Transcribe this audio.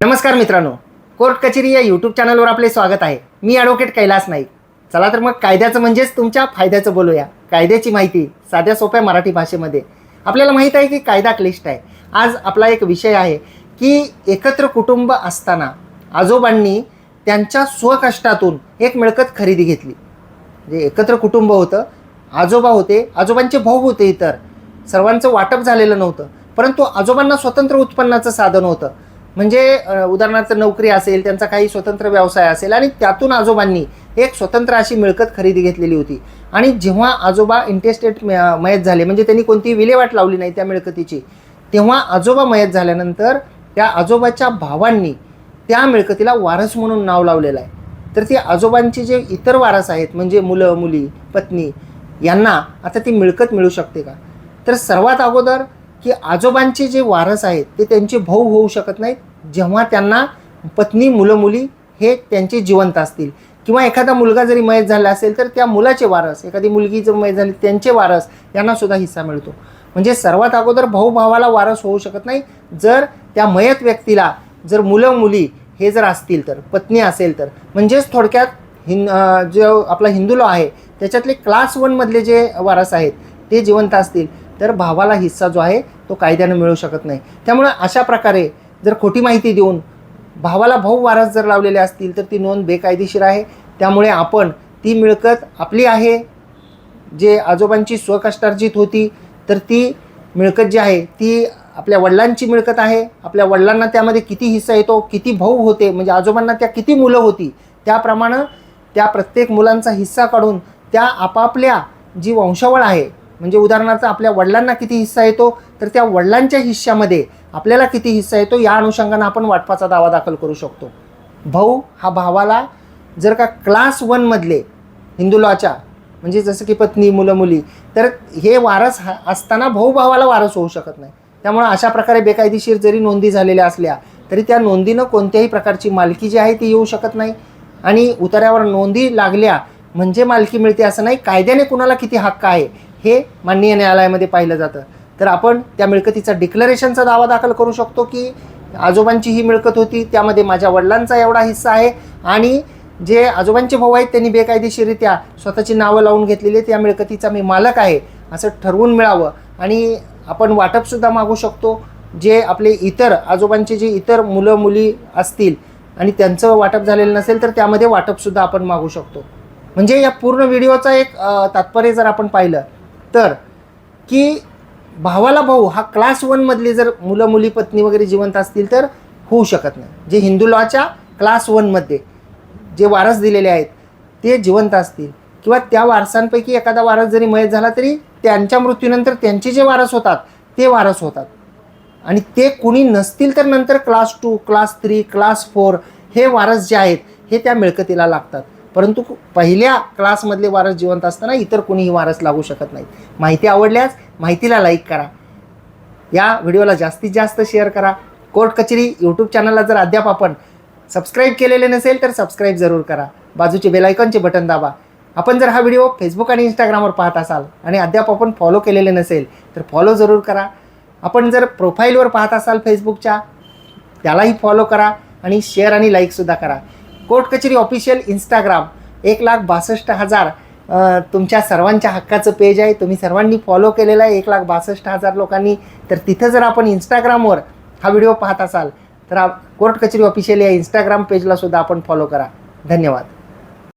नमस्कार मित्रांनो. कोर्ट कचेरी या यूट्यूब चॅनलवर आपले स्वागत आहे. मी ॲडव्होकेट कैलास नाईक. चला तर मग कायद्याचं म्हणजेच तुमच्या फायद्याचं बोलूया. कायद्याची माहिती साध्या सोप्या मराठी भाषेमध्ये. आपल्याला माहीत आहे की कायदा क्लिष्ट आहे. आज आपला एक विषय आहे की एकत्र कुटुंब असताना आजोबांनी त्यांच्या स्वकष्टातून एक मिळकत खरेदी घेतली. म्हणजे एकत्र कुटुंब होतं आजोबा होते आजोबांचे भाऊ होते इतर. सर्वांचं वाटप झालेलं नव्हतं. परंतु आजोबांना स्वतंत्र उत्पन्नाचं साधन होतं. म्हणजे उदाहरणार्थ नोकरी असेल त्यांचा काही स्वतंत्र व्यवसाय असेल आणि त्यातून आजोबांनी एक स्वतंत्र अशी मिळकत खरेदी घेतलेली होती. आणि जेव्हा आजोबा इंटेस्टेट मयत झाले म्हणजे त्यांनी कोणती विल्हेवाट लावली नाही त्या मिळकतीची तेव्हा आजोबा मयत झाल्यानंतर त्या आजोबाच्या भावांनी त्या मिळकतीला वारस म्हणून नाव लावलेलं आहे. तर ती आजोबांचे जे इतर वारस आहेत म्हणजे मुलं मुली पत्नी यांना आता ती मिळकत मिळू शकते का? तर सर्वात अगोदर की आजोबांचे जे वारस आहेत ते त्यांचे भाऊ होऊ शकत नाहीत. जेव्हा त्यांना पत्नी मुलं मुली हे त्यांचे जिवंत असतील. किंवा एखादा मुलगा जरी मयत झाला असेल तर त्या मुलाचे वारस एखादी मुलगी जर मयत झाली त्यांचे वारस यांना सुद्धा हिस्सा मिळतो. म्हणजे सर्वात अगोदर भाऊ भावाला वारस होऊ शकत नाही. जर त्या मयत व्यक्तीला जर मुलं मुली हे जर असतील तर पत्नी असेल तर म्हणजेच थोडक्यात हिं जो आपला हिंदू लॉ आहे त्याच्यातले क्लास वनमधले जे वारस आहेत ते जिवंत असतील. तर भावाला हिस्सा जो आहे तो कायद्यानं मिळू शकत नाही. त्यामुळं अशा प्रकारे जर खोटी माहिती देऊन भावाला भाऊ वारस जर लावलेले असतील तर ती नोंद बेकायदेशीर आहे. त्यामुळे आपण ती मिळकत आपली आहे. जे आजोबांची स्वकष्टार्जित होती तर ती मिळकत जी आहे ती आपल्या वडिलांची मिळकत आहे. आपल्या वडिलांना त्यामध्ये किती हिस्सा येतो किती भाऊ होते म्हणजे आजोबांना त्या किती मुलं होती त्याप्रमाणे त्या प्रत्येक मुलांचा हिस्सा काढून त्या आपापल्या जी वंशावळ आहे म्हणजे उदाहरणार्थ आपल्या वडिलांना किती हिस्सा येतो तर त्या वडिलांच्या हिश्श्यामध्ये आपल्याला किती हिस्सा येतो या अनुषंगानं आपण वाटपाचा दावा दाखल करू शकतो. भाऊ हा भावाला जर का क्लास वनमधले हिंदू लॉच्या म्हणजे जसं की पत्नी मुलं मुली तर हे वारस हा असताना भाऊ भावाला वारस होऊ शकत नाही. त्यामुळे अशा प्रकारे बेकायदेशीर जरी नोंदी झालेल्या असल्या तरी त्या नोंदीनं कोणत्याही प्रकारची मालकी जी आहे ती येऊ शकत नाही. आणि उतार्यावर नोंदी लागल्या म्हणजे मालकी मिळते असं नाही कायद्याने कुणाला किती हक्क आहे? हे माननीय न्यायालयामध्ये पाहिलं जातं. तर आपण त्या मिळकतीचा डिक्लरेशनचा दावा दाखल करू शकतो की आजोबांची ही मिळकत होती त्यामध्ये माझ्या वडिलांचा एवढा हिस्सा आहे आणि जे आजोबांचे भाऊ आहेत त्यांनी बेकायदेशीरित्या स्वतःची नावं लावून घेतलेली आहेत मिळकतीचा मी मालक आहे असं ठरवून मिळावं. आणि आपण वाटपसुद्धा मागू शकतो जे आपले इतर आजोबांचे जे इतर मुलं मुली असतील आणि त्यांचं वाटप झालेलं नसेल तर त्यामध्ये वाटपसुद्धा आपण मागू शकतो. म्हणजे या पूर्ण व्हिडिओचा एक तात्पर्य जर आपण पाहिलं तर की भावाला भाऊ हा क्लास वनमधले जर मुलं मुली पत्नी वगैरे जिवंत असतील तर होऊ शकत नाही. जे हिंदू लॉच्या क्लास वनमध्ये जे वारस दिलेले आहेत ते जिवंत असतील. किंवा त्या वारसांपैकी एखादा वारस जरी मयत झाला तरी त्यांच्या मृत्यूनंतर त्यांचे जे वारस होतात ते वारस होतात. आणि ते कुणी नसतील तर नंतर class two class three class four हे वारस जे आहेत हे त्या मिळकतीला लागतात. परंतु पहिल्या क्लासमधले वारस जिवंत असताना इतर कुणीही वारस लागू शकत नाहीत. माहिती आवडल्यास माहितीला लाईक करा. या व्हिडिओला जास्तीत जास्त शेअर करा. कोर्ट कचेरी यूट्यूब चॅनलला जर अद्याप आपण सबस्क्राईब केलेले नसेल तर सबस्क्राईब जरूर करा. बाजूचे बेलायकॉनचे बटन दाबा. आपण जर हा व्हिडिओ फेसबुक आणि इंस्टाग्रामवर पाहत असाल आणि अद्याप आपण फॉलो केलेले नसेल तर फॉलो जरूर करा. आपण जर प्रोफाईलवर पाहत असाल फेसबुकच्या त्यालाही फॉलो करा आणि शेअर आणि लाईकसुद्धा करा. कोर्ट कचेरी ऑफिशियल इंस्टाग्राम एक लाख बासष्ट हजार तुमच्या सर्वांच्या हक्काचं पेज आहे. तुम्ही सर्वांनी फॉलो केलेलं आहे. एक लाख बासष्ट हजार लोकांनी. तर तिथं जर आपण इंस्टाग्रामवर हा व्हिडिओ पाहत असाल तर कोर्ट कचेरी ऑफिशियल या इंस्टाग्राम पेजला सुद्धा आपण फॉलो करा. धन्यवाद.